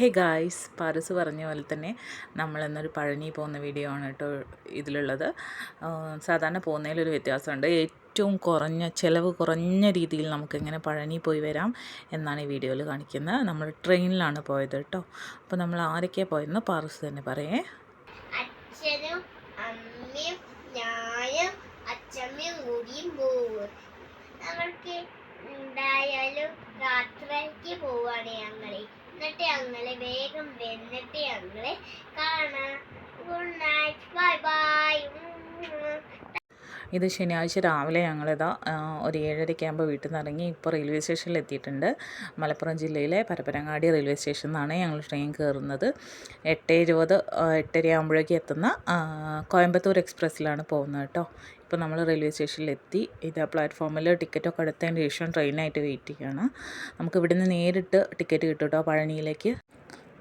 Hey guys Paras പറഞ്ഞ പോലെ തന്നെ നമ്മൾ എന്നൊരു പഴനി പോകുന്ന വീഡിയോ ആണ് കേട്ടോ ഇതിലുള്ളത്. സാധാരണ പോകുന്നതിലൊരു വ്യത്യാസമുണ്ട്. ഏറ്റവും കുറഞ്ഞ ചിലവ് കുറഞ്ഞ രീതിയിൽ നമുക്കിങ്ങനെ പഴനി പോയി വരാം എന്നാണ് ഈ വീഡിയോയിൽ കാണിക്കുന്നത്. നമ്മൾ ട്രെയിനിലാണ് പോയത് കേട്ടോ. അപ്പോൾ നമ്മൾ ആരൊക്കെയാണ് പോയെന്ന് പാറസ് തന്നെ പറയേ. അച്ഛനും അമ്മയും അച്ഛമ്മയും എന്തായാലും യാത്രയ്ക്ക് പോവാണ് ഞങ്ങൾ. എന്നിട്ട് ഞങ്ങളെ വേഗം വന്നിട്ട് ഞങ്ങളെ കാണാം. ഇത് ശനിയാഴ്ച രാവിലെ ഞങ്ങളിതാ ഒരു ഏഴരയ്ക്ക് ആകുമ്പോൾ വീട്ടിൽ നിന്ന് ഇറങ്ങി ഇപ്പോൾ റെയിൽവേ സ്റ്റേഷനിൽ എത്തിയിട്ടുണ്ട് മലപ്പുറം ജില്ലയിലെ പരപ്പനങ്ങാടി റെയിൽവേ സ്റ്റേഷനിൽ നിന്നാണ് ഞങ്ങൾ ട്രെയിൻ കയറുന്നത് എട്ട് ഇരുപത് എട്ടര ആകുമ്പോഴേക്കും എത്തുന്ന കോയമ്പത്തൂർ എക്സ്പ്രസ്സിലാണ് പോകുന്നത് കേട്ടോ. ഇപ്പോൾ നമ്മൾ റെയിൽവേ സ്റ്റേഷനിൽ എത്തി ഇത് പ്ലാറ്റ്ഫോമിൽ ടിക്കറ്റൊക്കെ എടുത്തതിന് ശേഷം ട്രെയിനായിട്ട് വെയിറ്റ് ചെയ്യണം നമുക്ക് ഇവിടുന്ന് നേരിട്ട് ടിക്കറ്റ് കിട്ടും കേട്ടോ പഴനിയിലേക്ക്.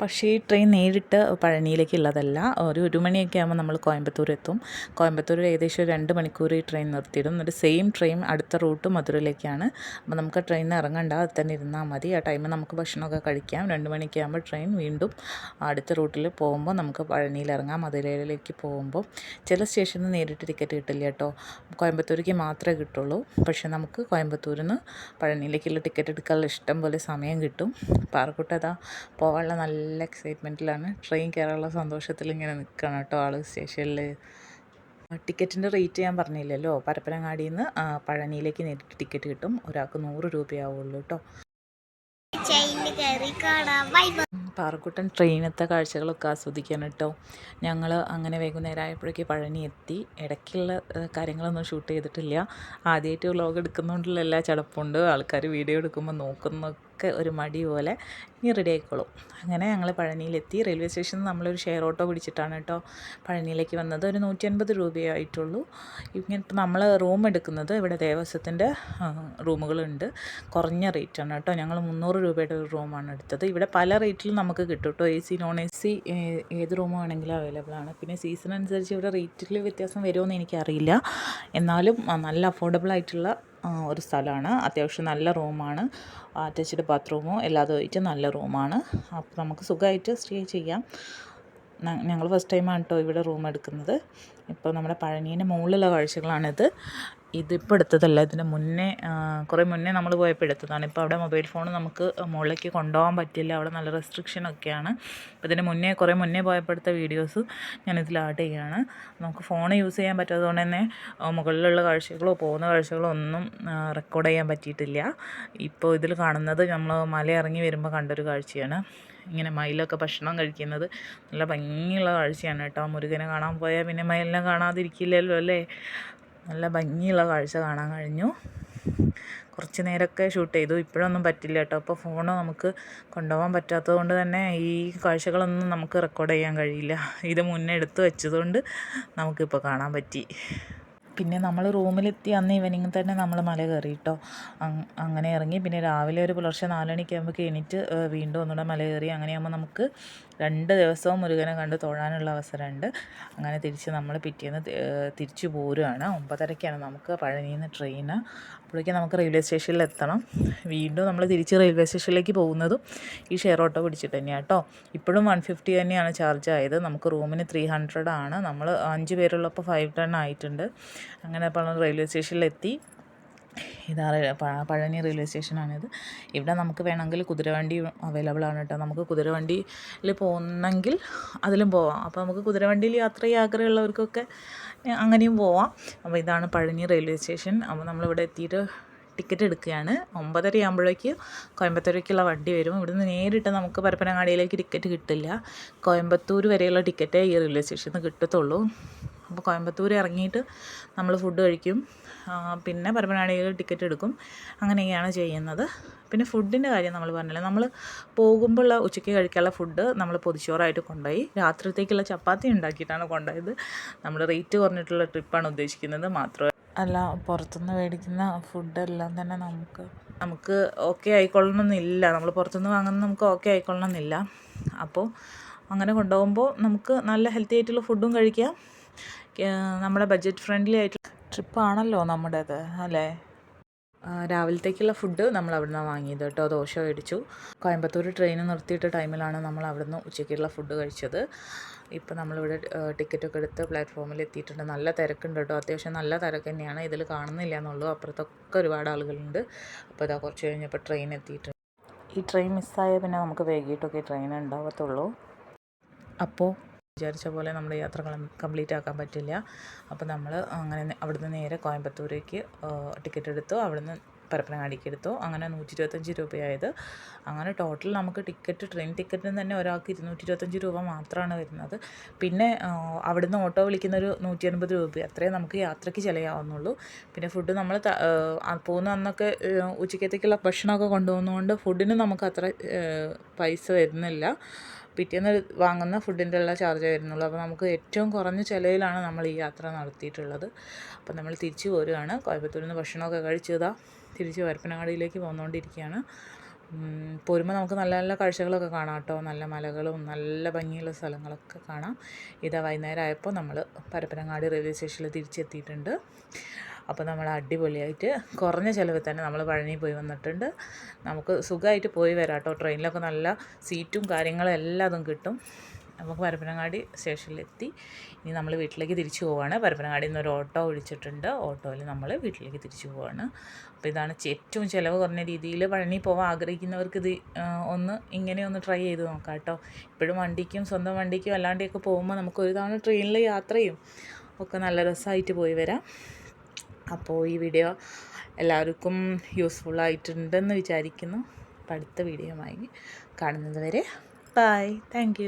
പക്ഷേ ഈ ട്രെയിൻ നേരിട്ട് പഴനിയിലേക്കുള്ളതല്ല. ഒരു ഒരു മണിയൊക്കെ ആകുമ്പോൾ നമ്മൾ കോയമ്പത്തൂർ എത്തും. കോയമ്പത്തൂർ ഏകദേശം രണ്ട് മണിക്കൂർ ഈ ട്രെയിൻ നിർത്തിയിടും. എന്നിട്ട് സെയിം ട്രെയിൻ അടുത്ത റൂട്ട് മധുരയിലേക്കാണ്. അപ്പോൾ നമുക്ക് ട്രെയിനിൽ ഇറങ്ങണ്ട. അത് തന്നെ ഇരുന്നാൽ മതി. ആ ടൈമിൽ നമുക്ക് ഭക്ഷണമൊക്കെ കഴിക്കാം. രണ്ട് മണിക്ക് ആകുമ്പോൾ ട്രെയിൻ വീണ്ടും അടുത്ത റൂട്ടിൽ പോകുമ്പോൾ നമുക്ക് പഴനിയിൽ ഇറങ്ങാം. മധുരയിലേക്ക് പോകുമ്പോൾ ചില സ്റ്റേഷനിൽ നേരിട്ട് ടിക്കറ്റ് കിട്ടില്ല കേട്ടോ. കോയമ്പത്തൂർക്ക് മാത്രമേ കിട്ടുള്ളൂ. പക്ഷേ നമുക്ക് കോയമ്പത്തൂരിൽ നിന്ന് പഴനിയിലേക്കുള്ള ടിക്കറ്റ് എടുക്കാനുള്ള ഇഷ്ടം പോലെ സമയം കിട്ടും. പാറക്കുട്ട അതാ പോകാനുള്ള നല്ല എക്സൈറ്റ്മെന്റിലാണ് ട്രെയിൻ കയറാനുള്ള സന്തോഷത്തിൽ ഇങ്ങനെ നിൽക്കണം കേട്ടോ ആൾ സ്റ്റേഷനിൽ ടിക്കറ്റിന്റെ റേറ്റ് ഞാൻ പറഞ്ഞില്ലല്ലോ. പരപ്പനങ്ങാടിയിൽ നിന്ന് പഴനിയിലേക്ക് നേരിട്ട് ടിക്കറ്റ് കിട്ടും. ഒരാൾക്ക് നൂറ് രൂപയാവുള്ളൂ കേട്ടോ. പാറക്കുട്ടൻ ട്രെയിനത്തെ കാഴ്ചകളൊക്കെ ആസ്വദിക്കാൻ കേട്ടോ. ഞങ്ങൾ അങ്ങനെ വൈകുന്നേരം ആയപ്പോഴേക്ക് പഴനി എത്തി. ഇടയ്ക്കുള്ള കാര്യങ്ങളൊന്നും ഷൂട്ട് ചെയ്തിട്ടില്ല. ആദ്യമായിട്ട് വ്ലോഗ് എടുക്കുന്നതുകൊണ്ടുള്ള എല്ലാ ചടപ്പുണ്ട്. ആൾക്കാർ വീഡിയോ എടുക്കുമ്പോൾ നോക്കുന്നൊക്കെ ഒരു മടി പോലെ ഇനി റെഡി ആയിക്കോളും. അങ്ങനെ ഞങ്ങൾ പഴനിയിലെത്തി. റെയിൽവേ സ്റ്റേഷനിൽ നമ്മളൊരു ഷെയർ ഓട്ടോ പിടിച്ചിട്ടാണ് കേട്ടോ പഴനിയിലേക്ക് വന്നത്. ഒരു നൂറ്റി അൻപത് രൂപയേ ആയിട്ടുള്ളൂ. ഇങ്ങനെ നമ്മൾ റൂം എടുക്കുന്നത് ഇവിടെ ദേവസ്വത്തിന്റെ റൂമുകളുണ്ട്. കുറഞ്ഞ റേറ്റാണ് കേട്ടോ. ഞങ്ങൾ മുന്നൂറ് രൂപയുടെ ഒരു റൂമാണ് എടുത്തത്. ഇവിടെ പല റേറ്റിലും നമുക്ക് കിട്ടും കേട്ടോ. A C non A C ഏത് റൂം വേണമെങ്കിലും അവൈലബിൾ ആണ്. പിന്നെ സീസൺ അനുസരിച്ച് ഇവിടെ റേറ്റിൽ വ്യത്യാസം വരുമോ എന്ന് എനിക്കറിയില്ല. എന്നാലും നല്ല അഫോർഡബിൾ ആയിട്ടുള്ള ഒരു സ്ഥലമാണ്. അത്യാവശ്യം നല്ല റൂമാണ്. അറ്റാച്ച്ഡ് ബാത്റൂമോ എല്ലാതുമായിട്ട് നല്ല റൂമാണ്. അപ്പോൾ നമുക്ക് സുഖമായിട്ട് സ്റ്റേ ചെയ്യാം. ഞങ്ങൾ ഫസ്റ്റ് ടൈമാണ് കേട്ടോ ഇവിടെ റൂം എടുക്കുന്നത്. ഇപ്പോൾ നമ്മുടെ പഴനീന്റെ മുകളിലുള്ള കാഴ്ചകളാണിത്. ഇതിപ്പോൾ എടുത്തതല്ല ഇതിന് മുന്നേ കുറേ മുന്നേ നമ്മൾ പോയപ്പോൾ എടുത്തതാണ്. ഇപ്പോൾ അവിടെ മൊബൈൽ ഫോൺ നമുക്ക് മുകളിലേക്ക് കൊണ്ടുപോകാൻ പറ്റില്ല. അവിടെ നല്ല റെസ്ട്രിക്ഷൻ ഒക്കെയാണ്. അപ്പോൾ ഇതിന് മുന്നേ കുറേ മുന്നേ പോയപ്പോൾ എടുത്ത വീഡിയോസ് ഞാനിതിൽ ആഡ് ചെയ്യുകയാണ് നമുക്ക് ഫോൺ യൂസ് ചെയ്യാൻ പറ്റാത്തതുകൊണ്ട് തന്നെ മുകളിലുള്ള കാഴ്ചകളോ പോകുന്ന കാഴ്ചകളോ ഒന്നും റെക്കോർഡ് ചെയ്യാൻ പറ്റിയിട്ടില്ല. ഇപ്പോൾ ഇതിൽ കാണുന്നത് നമ്മൾ മല ഇറങ്ങി വരുമ്പോൾ കണ്ടൊരു കാഴ്ചയാണ്. ഇങ്ങനെ മയിലൊക്കെ ഭക്ഷണം കഴിക്കുന്നത്. നല്ല ഭംഗിയുള്ള കാഴ്ചയാണ് കേട്ടോ. മുരുകനെ കാണാൻ പോയാൽ പിന്നെ മയിലിനെ കാണാതിരിക്കില്ലല്ലോ അല്ലേ? നല്ല ഭംഗിയുള്ള കാഴ്ച കാണാൻ കഴിഞ്ഞു. കുറച്ച് നേരമൊക്കെ ഷൂട്ട് ചെയ്തു. ഇപ്പോഴൊന്നും പറ്റില്ല കേട്ടോ. അപ്പോൾ ഫോൺ നമുക്ക് കൊണ്ടുപോകാൻ പറ്റാത്തത് കൊണ്ട് തന്നെ ഈ കാഴ്ചകളൊന്നും നമുക്ക് റെക്കോർഡ് ചെയ്യാൻ കഴിയില്ല. ഇത് മുന്നേ എടുത്ത് വെച്ചതുകൊണ്ട് നമുക്കിപ്പോൾ കാണാൻ പറ്റി. പിന്നെ നമ്മൾ റൂമിലെത്തി അന്ന് ഈവനിങ് തന്നെ നമ്മൾ മല കയറി കേട്ടോ അങ്ങനെ ഇറങ്ങി. പിന്നെ രാവിലെ ഒരു പുലർച്ചെ നാലുമണിക്ക് ആകുമ്പോൾ എണീറ്റ് വീണ്ടും ഒന്നുകൂടെ മല കയറി. അങ്ങനെയാകുമ്പോൾ നമുക്ക് രണ്ട് ദിവസവും മുരുകനെ കണ്ട് തൊഴാനുള്ള അവസരമുണ്ട്. അങ്ങനെ തിരിച്ച് നമ്മൾ പിറ്റേന്ന് തിരിച്ചു പോരുകയാണ് ഒമ്പതരയ്ക്കാണ് നമുക്ക് പഴനിയിൽ നിന്ന് അപ്പോഴേക്കും നമുക്ക് റെയിൽവേ സ്റ്റേഷനിൽ എത്തണം. വീണ്ടും നമ്മൾ തിരിച്ച് റെയിൽവേ സ്റ്റേഷനിലേക്ക് പോകുന്നതും ഈ ഷെയർ ഓട്ടോ പിടിച്ചിട്ട് തന്നെയാണ് കേട്ടോ ഇപ്പോഴും വൺ ഫിഫ്റ്റി തന്നെയാണ് ചാർജ് ആയത്. നമുക്ക് റൂമിന് ത്രീ ഹൺഡ്രഡ് ആണ്. നമ്മൾ അഞ്ച് പേരുള്ളപ്പോൾ ഫൈവ് ടെൻ ആയിട്ടുണ്ട്. അങ്ങനെ അപ്പോൾ റെയിൽവേ സ്റ്റേഷനിലെത്തി ഇതാ പഴനി റെയിൽവേ സ്റ്റേഷനാണിത് ഇവിടെ നമുക്ക് വേണമെങ്കിൽ കുതിരവണ്ടി അവൈലബിൾ ആണ് കേട്ടോ. നമുക്ക് കുതിരവണ്ടിയിൽ പോകുന്നെങ്കിൽ അതിലും പോവാം. അപ്പോൾ നമുക്ക് കുതിരവണ്ടിയിൽ യാത്ര ചെയ്യാൻ ആഗ്രഹമുള്ളവർക്കൊക്കെ അങ്ങനെയും പോവാം. അപ്പോൾ ഇതാണ് പഴനി റെയിൽവേ സ്റ്റേഷൻ അപ്പോൾ നമ്മളിവിടെ എത്തിയിട്ട് ടിക്കറ്റ് എടുക്കുകയാണ്. ഒമ്പതര ആകുമ്പോഴേക്ക് കോയമ്പത്തൂരേക്കുള്ള വണ്ടി വരും. ഇവിടുന്ന് നേരിട്ട് നമുക്ക് പരപ്പനങ്ങാടിയിലേക്ക് ടിക്കറ്റ് കിട്ടില്ല. കോയമ്പത്തൂർ വരെയുള്ള ടിക്കറ്റേ ഈ റെയിൽവേ സ്റ്റേഷനിൽ നിന്ന് കിട്ടത്തുള്ളൂ. അപ്പോൾ കോയമ്പത്തൂർ ഇറങ്ങിയിട്ട് നമ്മൾ ഫുഡ് കഴിക്കും. പിന്നെ പരപ്പനങ്ങാടിയിൽ ടിക്കറ്റ് എടുക്കും. അങ്ങനെയൊക്കെയാണ് ചെയ്യുന്നത്. പിന്നെ ഫുഡിന്റെ കാര്യം നമ്മൾ പറഞ്ഞില്ല നമ്മൾ പോകുമ്പോഴുള്ള ഉച്ചയ്ക്ക് കഴിക്കാനുള്ള ഫുഡ് നമ്മൾ പൊതിച്ചോറായിട്ട് കൊണ്ടുപോയി. രാത്രിത്തേക്കുള്ള ചപ്പാത്തി ഉണ്ടാക്കിയിട്ടാണ് കൊണ്ടുപോയത്. നമ്മൾ റേറ്റ് കുറഞ്ഞിട്ടുള്ള ട്രിപ്പാണ് ഉദ്ദേശിക്കുന്നത്. മാത്രമേ അല്ല പുറത്തുനിന്ന് മേടിക്കുന്ന ഫുഡെല്ലാം തന്നെ നമുക്ക് നമുക്ക് ഓക്കെ ആയിക്കൊള്ളണമെന്നില്ല. നമ്മൾ പുറത്തുനിന്ന് വാങ്ങുന്നത് നമുക്ക് ഓക്കെ ആയിക്കൊള്ളണമെന്നില്ല. അപ്പോൾ അങ്ങനെ കൊണ്ടുപോകുമ്പോൾ നമുക്ക് നല്ല ഹെൽത്തി ആയിട്ടുള്ള ഫുഡും കഴിക്കാം. നമ്മുടെ ബഡ്ജറ്റ് ഫ്രണ്ട്ലി ആയിട്ടുള്ള ട്രിപ്പാണല്ലോ നമ്മുടേത് അല്ലേ? രാവിലത്തേക്കുള്ള ഫുഡ് നമ്മൾ അവിടുന്ന് വാങ്ങിയത് കേട്ടോ. ദോശ മേടിച്ചു. കോയമ്പത്തൂർ ട്രെയിൻ നിർത്തിയിട്ട ടൈമിലാണ് നമ്മൾ അവിടുന്ന് ഉച്ചയ്ക്കുള്ള ഫുഡ് കഴിച്ചത്. ഇപ്പോൾ നമ്മളിവിടെ ടിക്കറ്റൊക്കെ എടുത്ത് പ്ലാറ്റ്ഫോമിൽ എത്തിയിട്ടുണ്ട്. നല്ല തിരക്കുണ്ട് കേട്ടോ. അത്യാവശ്യം നല്ല തിരക്ക് തന്നെയാണ്. ഇതിൽ കാണുന്നില്ല എന്നുള്ളൂ. അപ്പുറത്തൊക്കെ ഒരുപാട് ആളുകളുണ്ട്. അപ്പോൾ ഇതാ കുറച്ച് കഴിഞ്ഞപ്പോൾ ട്രെയിൻ എത്തിയിട്ടുണ്ട്. ഈ ട്രെയിൻ മിസ്സായ പിന്നെ നമുക്ക് വൈകിട്ടൊക്കെ ട്രെയിൻ ഉണ്ടാവത്തുള്ളൂ. അപ്പോൾ വിചാരിച്ച പോലെ നമ്മുടെ യാത്ര കംപ്ലീറ്റ് ആക്കാൻ പറ്റില്ല. അപ്പോൾ നമ്മൾ അങ്ങനെ അവിടുന്ന് നേരെ കോയമ്പത്തൂരേക്ക് ടിക്കറ്റ് എടുത്തു അവിടുന്ന് പരപ്പനങ്ങാടിക്ക് എടുത്തു അങ്ങനെ നൂറ്റി ഇരുപത്തഞ്ച് രൂപയായത്. അങ്ങനെ ടോട്ടൽ നമുക്ക് ടിക്കറ്റ് ട്രെയിൻ ടിക്കറ്റിന് തന്നെ ഒരാൾക്ക് ഇരുന്നൂറ്റി ഇരുപത്തഞ്ച് രൂപ മാത്രമാണ് വരുന്നത്. പിന്നെ അവിടുന്ന് ഓട്ടോ വിളിക്കുന്നൊരു നൂറ്റി അൻപത് രൂപ അത്രയും നമുക്ക് യാത്രയ്ക്ക് ചിലയാവുന്നുള്ളൂ. പിന്നെ ഫുഡ് നമ്മൾ പോകുന്ന അന്നൊക്കെ ഉച്ചക്കത്തേക്കുള്ള ഭക്ഷണമൊക്കെ കൊണ്ടുപോകുന്നതുകൊണ്ട് ഫുഡിന് നമുക്ക് അത്ര പൈസ വരുന്നില്ല. പിറ്റേന്ന് വാങ്ങുന്ന ഫുഡിന്റെ ഉള്ള ചാർജ് വരുന്നുള്ളൂ. അപ്പോൾ നമുക്ക് ഏറ്റവും കുറഞ്ഞ ചിലവിലാണ് നമ്മൾ ഈ യാത്ര നടത്തിയിട്ടുള്ളത്. അപ്പോൾ നമ്മൾ തിരിച്ചു പോരുകയാണ് കോയമ്പത്തൂരിൽ നിന്ന് ഭക്ഷണമൊക്കെ കഴിച്ചതാ. തിരിച്ച് പരപ്പനങ്ങാടിയിലേക്ക് പോന്നുകൊണ്ടിരിക്കുകയാണ് പോരുമ്പോൾ നമുക്ക് നല്ല നല്ല കാഴ്ചകളൊക്കെ കാണാം കേട്ടോ. നല്ല മലകളും നല്ല ഭംഗിയുള്ള സ്ഥലങ്ങളൊക്കെ കാണാം. ഇതാ വൈകുന്നേരം ആയപ്പോൾ നമ്മൾ പരപ്പനങ്ങാടി റെയിൽവേ സ്റ്റേഷനിൽ തിരിച്ചെത്തിയിട്ടുണ്ട്. അപ്പോൾ നമ്മൾ അടിപൊളിയായിട്ട് കുറഞ്ഞ ചിലവിൽ തന്നെ നമ്മൾ പഴനി പോയി വന്നിട്ടുണ്ട്. നമുക്ക് സുഖമായിട്ട് പോയി വരാം കേട്ടോ. ട്രെയിനിലൊക്കെ നല്ല സീറ്റും കാര്യങ്ങളും എല്ലാതും കിട്ടും. നമുക്ക് പരപ്പനങ്ങാടി സ്റ്റേഷനിലെത്തി. ഇനി നമ്മൾ വീട്ടിലേക്ക് തിരിച്ചു പോവാണ്. പരപ്പനങ്ങാടിയിൽ നിന്ന് ഒരു ഓട്ടോ വിളിച്ചിട്ടുണ്ട്. ഓട്ടോയിൽ നമ്മൾ വീട്ടിലേക്ക് തിരിച്ചു പോവാണ്. അപ്പോൾ ഇതാണ് ഏറ്റവും ചിലവ് കുറഞ്ഞ രീതിയിൽ പഴനി പോകാൻ ആഗ്രഹിക്കുന്നവർക്ക് ഇത് ഒന്ന് ഇങ്ങനെ ഒന്ന് ട്രൈ ചെയ്ത് നോക്കാം കേട്ടോ. ഇപ്പോഴും വണ്ടിക്കും സ്വന്തം വണ്ടിക്കും അല്ലാണ്ടെയൊക്കെ പോകുമ്പോൾ നമുക്ക് ഒരു തവണ ട്രെയിനിൽ യാത്രയും ഒക്കെ നല്ല രസമായിട്ട് പോയി വരാം. അപ്പോൾ ഈ വീഡിയോ എല്ലാവർക്കും യൂസ്ഫുൾ ആയിട്ടുണ്ടെന്ന് വിചാരിക്കുന്നു. അടുത്ത വീഡിയോയുമായി കാണുന്നത് വരെ ബൈ താങ്ക്